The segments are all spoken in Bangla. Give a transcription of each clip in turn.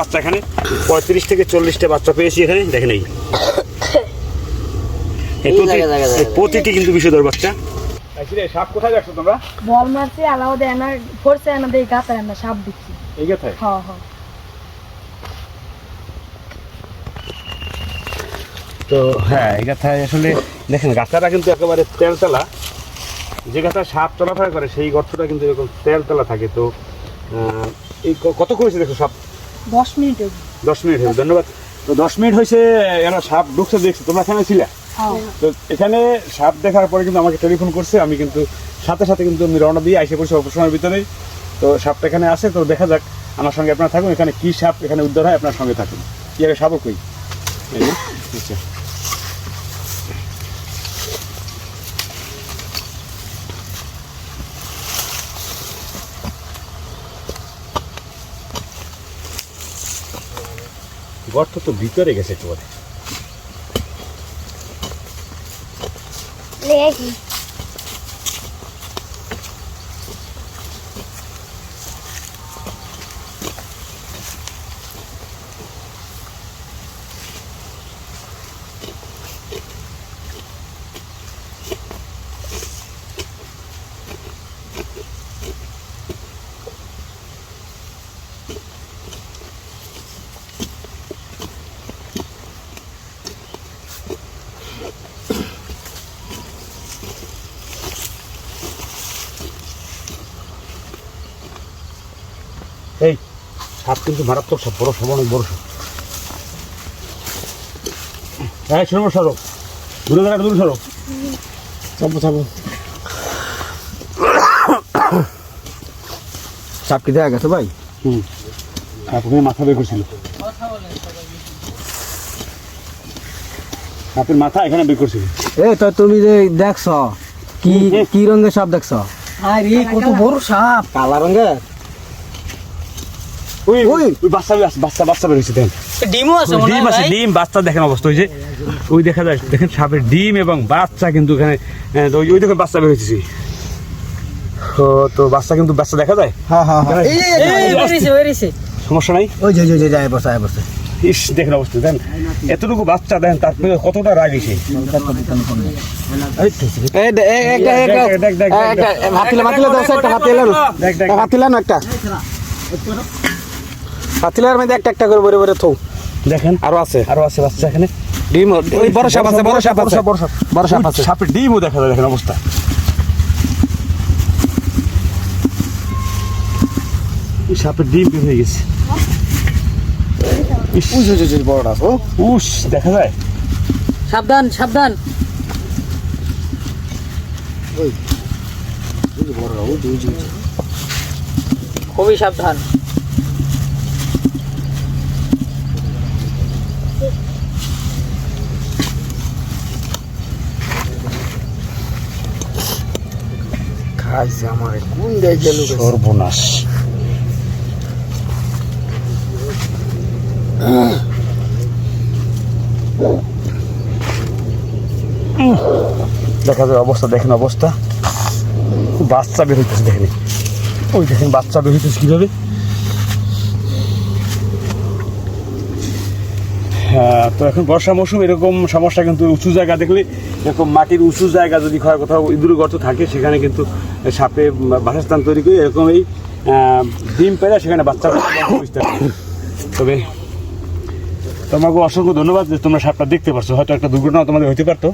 বাচ্চা এখানে। পঁয়ত্রিশ থেকে চল্লিশটা বাচ্চা পেয়েছি এখানে দেখেন এই। প্রতিটি কিন্তু বিষধর বাচ্চা। সাপ কোথায় দেখছ তোমরা? বল মারছে আলাও দেয় না ফোরছে না গাতায় আমরা সাপ দিচ্ছি এই কথায় হ হ তো হ্যাঁ এই গাথায় আসলে দেখেন গাছাটা কিন্তু একেবারে তেলতলা। যে গাছা সাপ চলাফেরা করে সেই গর্তটা কিন্তু এরকম তেলতলা থাকে। তো আহ, এই কত করেছে দেখো সাপ? দশ মিনিট। দশ মিনিট হয়েছে ধন্যবাদ। তো দশ মিনিট হয়েছে এরা সাপ ঢুকছে দেখছে তোমরা এখানে ছিলে? হ্যাঁ। তো এখানে সাপ দেখার পরে কিন্তু আমাকে টেলিফোন করছে আমি কিন্তু সাথে সাথে কিন্তু আমি রওনা দিয়ে আইসে পড়ছি অল্প সময়ের ভিতরেই তো সাপটা এখানে আছে তো দেখা যাক আমার সঙ্গে আপনারা থাকুন এখানে কি সাপ এখানে উদ্ধার হয় আপনার সঙ্গে থাকুন। কি সাপও কই? আচ্ছা গর্ত তো ভিতরে গেছে একেবারে এই সাপ কিন্তু মারাত্মক সাপ বড় সাপ অনেক বড় সাপ। হ্যাঁ সরো সরো। দূরে দাঁড়া দূরে সরো। চাপো চাপো। সাপ কি দেখা গেছে ভাই? হুম। সাপ ওখানে মাথা বের করছিল। সাপের মাথা এখানে বের করছিল। এ তো তুমি যে দেখছ কি কি রঙের সাপ দেখছ? আরে কত বড় সাপ। কালা রঙের? ওই ওই। ওই বাচ্চা বাচ্চা বাচ্চা বের হয়েছে দেখেন ডিমও আছে ডিম আছে ডিম বাচ্চা দেখেন অবস্থা ওই যে ওই দেখা যায় দেখেন সাপের ডিম এবং বাচ্চা কিন্তু এখানে ওই- ওই দেখেন বাচ্চা বের হয়েছে। তো তো বাচ্চা কিন্তু বাচ্চা দেখা যায়? হ্যাঁ হ্যাঁ হ্যাঁ। সমস্যা নাই? ওই যে যে যায় বসে বসে। ইস দেখেন অবস্থা দেন এতটুকু বাচ্চা দেন তারপরে কতটা রাগ এসে একটা। হাতিলের মধ্যে একটা একটা করে বরে বরে থৌ। দেখেন। আরও আছে। আরও আছে বাচ্চা এখানে। ডিম ওই বড় সাপ আছে বড় সাপ আছে। বড় সাপ বড় সাপ আছে। সাপের ডিমও দেখা যায় দেখেন অবস্থা। এই সাপের ডিম বের হয়ে গেছে। বড়টা ও। উস দেখা যায়? সাবধান সাবধান। খুবই সাবধান। খাইছে আমার, কোন দেয় গেল সর্বনাশ। দেখা যায় অবস্থা, দেখেন অবস্থা। বাচ্চা বের হইতেছে, দেখেন। ওই দেখেন, বাচ্চা বের হইতেছে কীভাবে? হ্যাঁ তো এখন বর্ষা মৌসুম, এরকম সমস্যা কিন্তু উঁচু জায়গা দেখলে, এরকম মাটির উঁচু জায়গা যদি কোথাও ইঁদুর গর্ত থাকে, সেখানে কিন্তু সাপে বাসস্থান তৈরি করে এরকম এই ডিম পেড়া সেখানে বাচ্চা তবে তোমাকে অসংখ্য ধন্যবাদ যে তোমরা সাপটা দেখতে পারছ। হয়তো একটা দুর্ঘটনা তোমাদের হতে পারতো।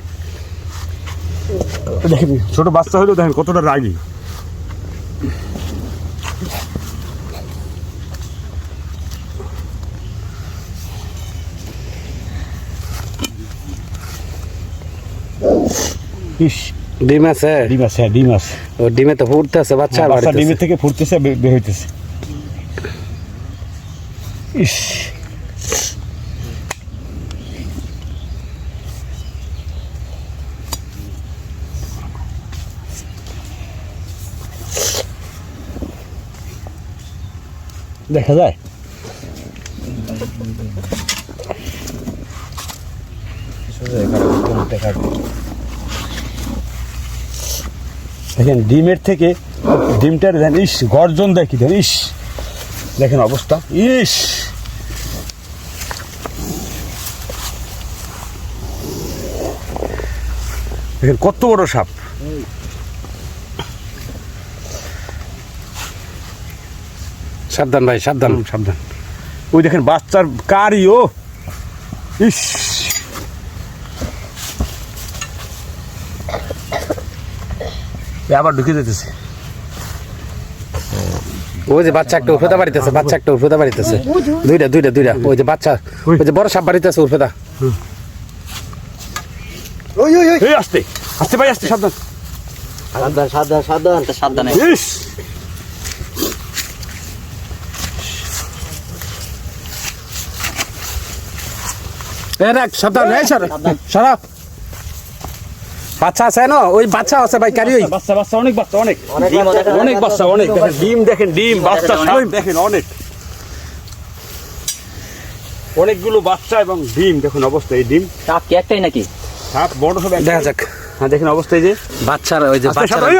দেখেন, ছোট বাচ্চা হলেও দেখেন কতটা রাগী। ইস ডিম আছে? ডিম আছে হ্যাঁ, ডিম আছে। ও ডিমে তো ফুটতে আছে বাচ্চা বাচ্চা বাড়িতে ডিমের থেকে ফুটতেছে বের হইতেছে। ইস। দেখা যায়? দেখেন ডিমের থেকে ডিমটার দেন ইস গর্জন দেখি দেন ইস। দেখেন অবস্থা ইস। দেখেন কত বড় সাপ। সাবধান ভাই সাবধান। সাবধান। ওই দেখেন বাচ্চার কারই ও। ইস। আবার ঢুকে যেতেছে। ওই যে বাচ্চা একটা উর্ফেদা বাড়িতেছে বাচ্চা একটা উর্ফেদা বাড়িতেছে। দুইটা দুইটা দুইটা। ওই যে বাচ্চা ওই যে বড় সাপ বাড়িতেছে উর্ফেদা। এই আসতে। আসতে ভাই আসতে সাবধান। সাবধান সাবধান সাবধান। সাবধানে। ইস। রাখ সাবধান। সর সরা। বাচ্চা আছে না? ওই বাচ্চা আছে ভাই কারি ওই। বাচ্চা বাচ্চা অনেক বাচ্চা অনেক। অনেক বাচ্চা অনেক দেখেন ডিম দেখেন ডিম বাচ্চা সব দেখেন অনেক। অনেকগুলো বাচ্চা এবং ডিম দেখুন অবস্থা এই ডিম। সাপ কি একটাই নাকি? সাপ বড় হবে দেখা যাক। হ্যাঁ দেখেন অবস্থায় যে। বাচ্চার ওই যে সাবধানে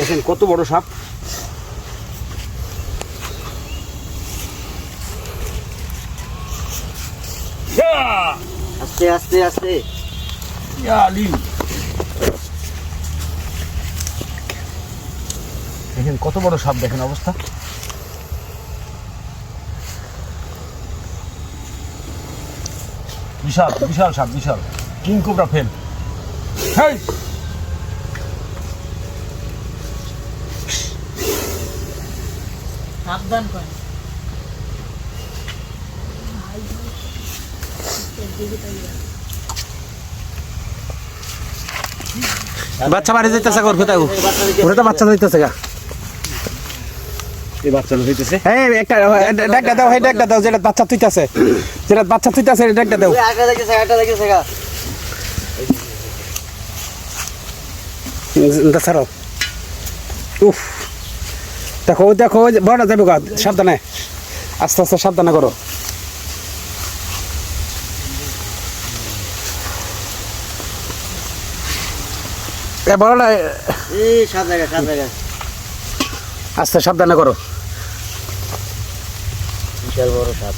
দেখেন কত বড় সাপ। আস্তে আস্তে আস্তে। দেখেন কত বড় সাপ দেখেন অবস্থা। বিশাল বিশাল সাপ বিশাল। King cobra fail. হেই! সাবধান কর বাচ্চা বাড়ি যাইতেছে উর্ফেদা উর্ফেদা বাচ্চা যাইতেছে গা। এই বাচ্চাটা হইতেছে এই একটা ডাকটা দাও এই ডাকটা দাও যেটা বাচ্চা তুইতাছে যেটা বাচ্চা তুইতাছে ডাকটা দাও। আটা দেখেছে আটা দেখেছে গা। উফ। দেখো দেখো বড় যাবে গা সাবধানে। আস্তে আস্তে সাবধানে করো। বড়টা এই আস্তে সাবধানে করো। বিশাল বড় সাপ।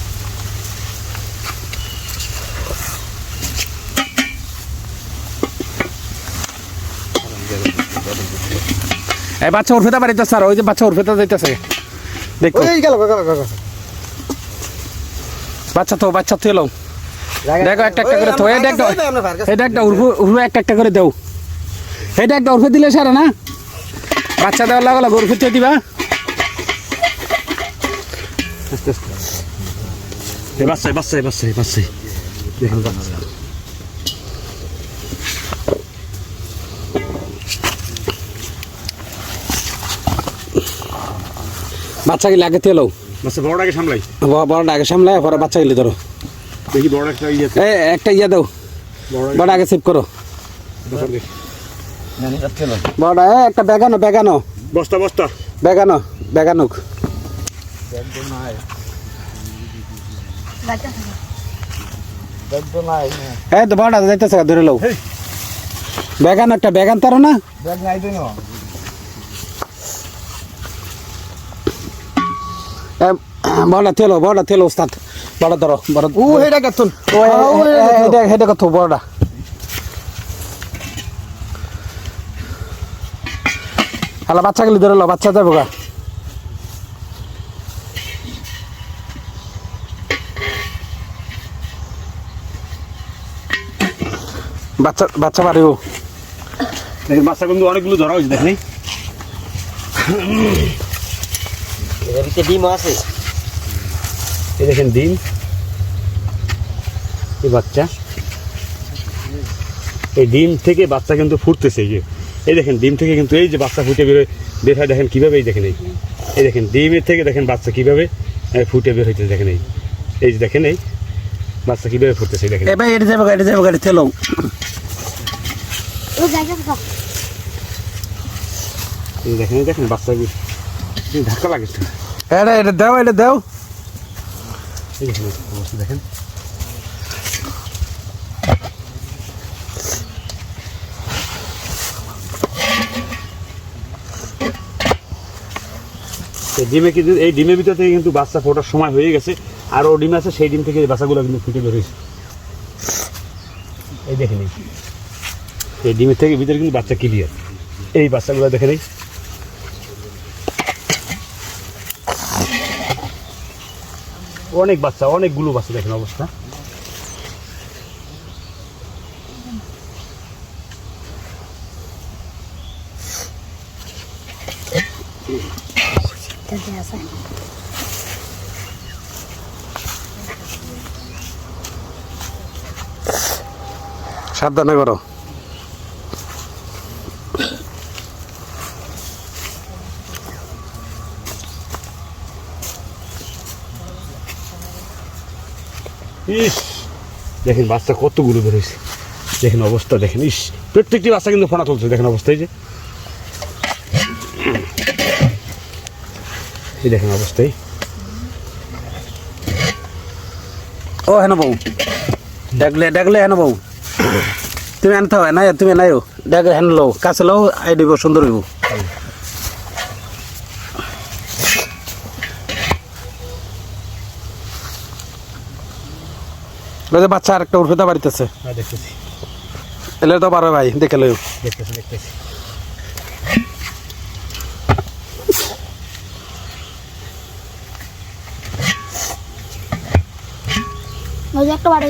এই বাচ্চা উর্ফেতা বাড়িতে স্যার ওই যে বাচ্চা উর্ফেতা যাইতেছে। দেখো। বাচ্চা তো বাচ্চা তো এলো। দেখো একটা একটা করে তো এই দেখো। এটা একটা উর্ফু উর্ফু একটা একটা করে দেও। এটা একটা উর্ফে দিলে সারা না? বাচ্চা দেওয়ার লাগা লাগা উর্ফে দিবা। বাচ্চাই বাচ্চাই বাচ্চাই বাচ্চাই দেখেন বাচ্চা তেলো বড়টাকে সামলাই। বড়টা আগে সামলায় পরে বাচ্চা গিলে ধরো। দেখি বড় একটা ইয়ে একটা ইয়া দাও। বড় আগে সেভ করো। বড় এ একটা বেগানো বেগানো। বস্তা বস্তা। বেগানো বেগানুক। এই তো বড়টা যাইতেছে ধরে লও। বেগান একটা বেগান তারো না? এ, বড়টা তেলো বড়টা তেলো ওস্তাদ। বড় ধরো বড়। ও হেডা কাতুন ও হেডা হেডা কত হ্যালো বাচ্চা গেলে ধরে লো বাচ্চা যাব গা। বাচ্চা বাচ্চা বাড়িও দেখেন বাচ্চা কিন্তু অনেকগুলো ধরা হয়েছে দেখেন? ডিম আছে। এই দেখেন ডিম। এই বাচ্চা। এই ডিম থেকে বাচ্চা কিন্তু ফুটতেছে এই যে। এই দেখেন ডিম থেকে কিন্তু এই যে বাচ্চা ফুটে বেরোয় বের হয় দেখেন কীভাবে এই দেখেন এই। এই দেখেন ডিমের থেকে দেখেন বাচ্চা কীভাবে ফুটে বের হইতেছে দেখেন এই। এই যে দেখেন এই বাচ্চা কীভাবে ফুটতেছে দেখেন। এবার এটা যাব এটা যাব গাড়ি দেখেন দেখেন বাচ্চা ধাক্কা লাগে এটা এটা দাও এটা দাও। দেখেন। ডিমে কিন্তু এই ডিমের ভিতর থেকে কিন্তু বাচ্চা ফোটার সময় হয়ে গেছে। আর ও ডিম আছে, সেই ডিম থেকে বাচ্চাগুলো কিন্তু ফুটে বেরোয়েছে এই দেখে নেই এই ডিমের থেকে ভিতরে কিন্তু বাচ্চা ক্লিয়ার এই বাচ্চাগুলো দেখে নেই অনেক বাচ্চা, অনেকগুলো বাচ্চা দেখেন অবস্থা। সাবধানে করো। ইস দেখেন বাচ্চা কতগুলো বেরোয়েছে দেখেন অবস্থা দেখেন ইস প্রত্যেকটি বাচ্চা কিন্তু ফোনা তুলছে দেখেন অবস্থা এই যে। এই দেখেন অবস্থায় ও হেন বউ ডাকলে ডাকলে হেন বউ। তুমি আনতে হবে না তুমি নাই ডাক হেন লো কাছে লো আই দিব সুন্দর হইব। বাচ্চা আরেকটা উঠে বাড়িতেছে হ্যাঁ দেখতেছি। এলে তো পারো ভাই দেখে লই দেখতেছি দেখতেছি। ওই যে একটা বাড়ি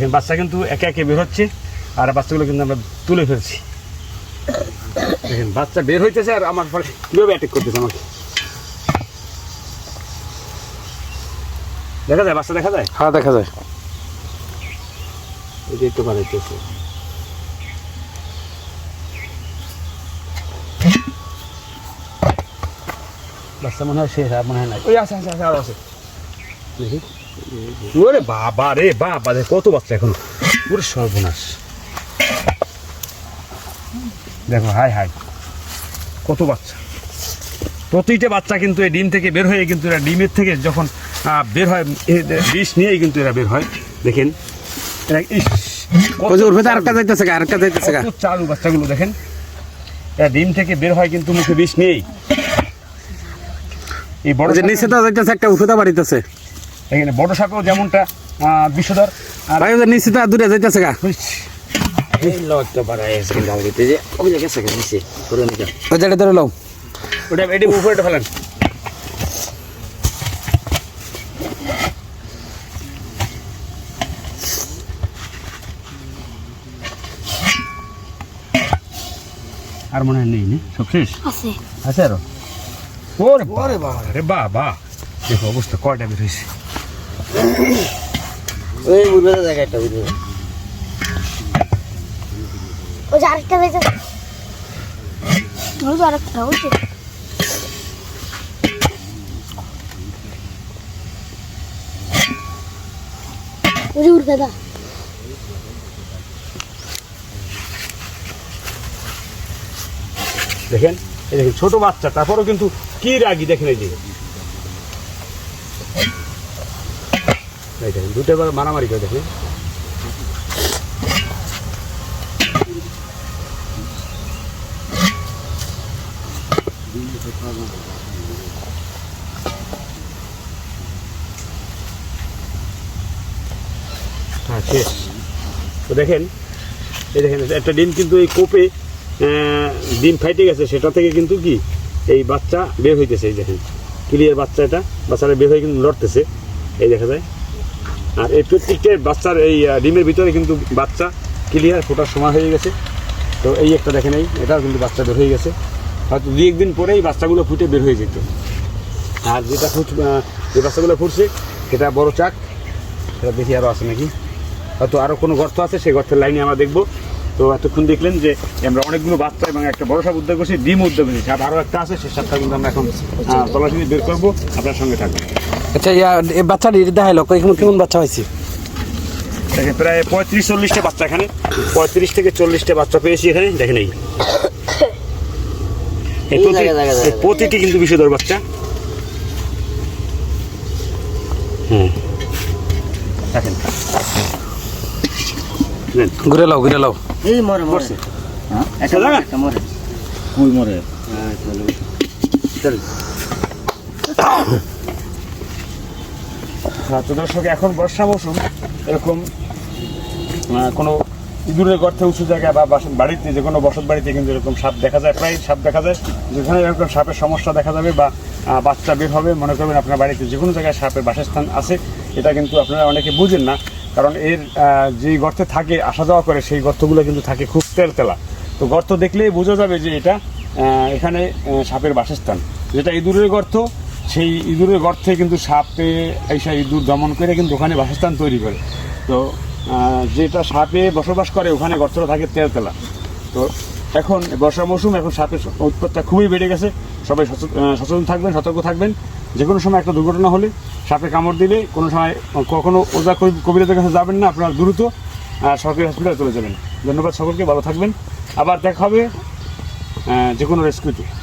দেখেন বাচ্চা কিন্তু একে একে বের হচ্ছে আর বাচ্চাগুলো কিন্তু আমরা তুলে ফেলছি। দেখেন বাচ্চা বের হইতেছে আর আমার পরে কীভাবে অ্যাটেক করতেছে আমাকে? দেখা যায় বাচ্চা দেখা যায়? হ্যাঁ দেখা যায়। এই যে একটু বানাইতেছে বাচ্চা মনে হয় শেষ আর মনে হয় নাই। ওই আছে আছে আছে আরও আছে। দেখি। ওরে বাবা রে বাবা রে কত বাচ্চা এখন? পুরো সর্বনাশ। দেখো হাই হাই। কত বাচ্চা। প্রতিটা বাচ্চা কিন্তু এই ডিম থেকে বের হয়ে কিন্তু এরা ডিমের থেকে যখন বের হয় বিষ নিয়েই কিন্তু এরা বের হয়। দেখেন এরা চালু বাচ্চাগুলো দেখেন। এরা ডিম থেকে বের হয় কিন্তু মুখে বিষ নেই এই বড় নিচে তো একটা উঠে বাড়িতেছে। এখানে বড় সাপেও যেমনটা বিষধর আর দূরে যাইতেছে গা। ধরে লও। ওটা এটি উপরে ফেলেন আর মনে হয় নেই না? সব শেষ? আছে। আছে আরও? ওরে বাবা রে বাবা। দেখো অবস্থা কয়টা বের হয়েছে? ওই যে আরেকটা দিতে ওই যে আরেকটা ওই যে ওই যে উঠবে দা দেখেন এই দেখেন ছোট বাচ্চা তারপরেও কিন্তু কি রাগি দেখেন এই যে। দুটো বার মারামারি করে দেখেন। হ্যাঁ তো দেখেন, এই দেখেন, একটা ডিম কিন্তু এই কোপে ডিম ফাইটে গেছে, সেটা থেকে কিন্তু কি, এই বাচ্চা বের হইতেছে, এই দেখেন। ক্লিয়ার বাচ্চা এটা, বাচ্চাটা বের হয়ে কিন্তু লড়তেছে। এই দেখা যায়। আর এই প্রত্যেকটা বাচ্চার এই ডিমের ভিতরে কিন্তু বাচ্চা ক্লিয়ার ফোটার সময় হয়ে গেছে। তো এই একটা দেখেন এই, এটাও কিন্তু বাচ্চা বের হয়ে গেছে। হয়তো দু একদিন পরেই বাচ্চাগুলো ফুটে বের হয়ে যেত। আর যেটা ফুট যে বাচ্চাগুলো ফুটছে, সেটা বড় চাক। সেটা দেখি আরও আছে নাকি? হয়তো আরও কোনো গর্ত আছে, সেই গর্তের লাইনে আমরা দেখব। তো এতক্ষণ দেখলেন যে আমরা অনেকগুলো বাচ্চা এবং একটা বড় সাপ উদ্যোগ করছি, ডিম উদ্যোগ করছি। আর আরও একটা আছে সে সাতটা কিন্তু আমরা এখন তলাশি বের করব। আপনার সঙ্গে থাকব আচ্ছা ইয়া এই বাচ্চাটি দেখাইলো কেমন কেমন বাচ্চা হয়েছে? দেখেন প্রায় পঁয়ত্রিশ চল্লিশটা বাচ্চা এখানে। পঁয়ত্রিশ থেকে চল্লিশটা বাচ্চা পেয়েছি এখানে দেখেন এই। এই প্রতি- এই প্রতিটি কিন্তু বিষধর বাচ্চা। হুম। দেখেন। ঘুরে লাও ঘুরে লাও। এই মরে মরে। পড়ছে হ্যাঁ? একটা জায়গা? একটা মরে। কুই মরে? হ্যাঁ, চলো। চলো। হ্যাঁ, তো দর্শক, এখন বর্ষা মৌসুম। এরকম কোনো ইঁদুরের গর্তে উঁচু জায়গায় বা বাড়িতে, যে কোনো বসত বাড়িতে কিন্তু এরকম সাপ দেখা যায়, প্রায় সাপ দেখা যায়, যেখানে এরকম সাপের সমস্যা দেখা যাবে বা বাচ্চা বের হবে। মনে করবেন আপনার বাড়িতে যে কোনো জায়গায় সাপের বাসস্থান আছে, এটা কিন্তু আপনারা অনেকে বুঝেন না। কারণ এর যেই গর্তে থাকে, আসা যাওয়া করে, সেই গর্তগুলো কিন্তু থাকে খুব তেলতেলা। তো গর্ত দেখলেই বোঝা যাবে যে এটা এখানে সাপের বাসস্থান। যেটা ইঁদুরের গর্ত সেই ইঁদুরের গর্তে কিন্তু সাপে এইসব ইঁদুর দমন করে কিন্তু ওখানে বাসস্থান তৈরি করে। তো যেটা সাপে বসবাস করে, ওখানে গর্তটা থাকে তেলতেলা। তো, এখন বর্ষা মৌসুম, এখন সাপের উৎপাতটা খুবই বেড়ে গেছে। সবাই সচেতন থাকবেন, সতর্ক থাকবেন। যে কোনো সময় একটা দুর্ঘটনা হলে সাপে কামড় দিলে কোনো সময় কখনো ওজা কবি- কবিরাজের কাছে যাবেন না, আপনারা দ্রুত সরকারি হসপিটালে চলে যাবেন। ধন্যবাদ সকলকে, ভালো থাকবেন। আবার দেখা হবে যে কোনো রেস্কিউতে